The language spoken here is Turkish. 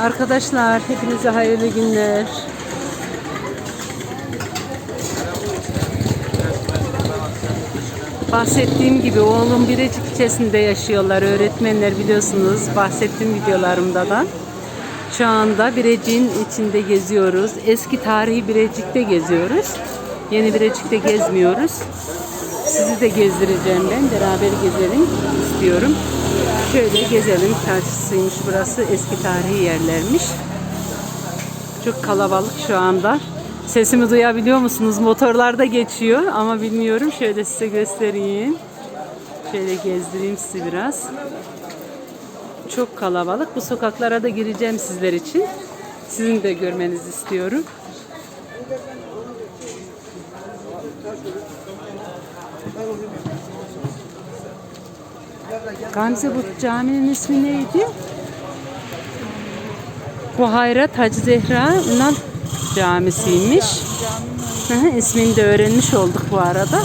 Arkadaşlar hepinize hayırlı günler. Bahsettiğim gibi oğlum Birecik ilçesinde yaşıyorlar öğretmenler biliyorsunuz bahsettiğim videolarımda da. Şu anda Birecik'in içinde geziyoruz. Eski tarihi Birecik'te geziyoruz. Yeni Birecik'te gezmiyoruz. Sizi de gezdireceğim ben. Beraber gezelim istiyorum. Şöyle gezelim. Çarşısıymış burası. Eski tarihi yerlermiş. Çok kalabalık şu anda. Sesimi duyabiliyor musunuz? Motorlar da geçiyor ama bilmiyorum. Şöyle size göstereyim. Şöyle gezdireyim sizi biraz. Çok kalabalık. Bu sokaklara da gireceğim sizler için. Sizin de görmenizi istiyorum. Gamze bu caminin ismi neydi? Bu Hayrat Hacı Zehra Ünal Camisi'ymiş. Hı hı, ismini de öğrenmiş olduk bu arada.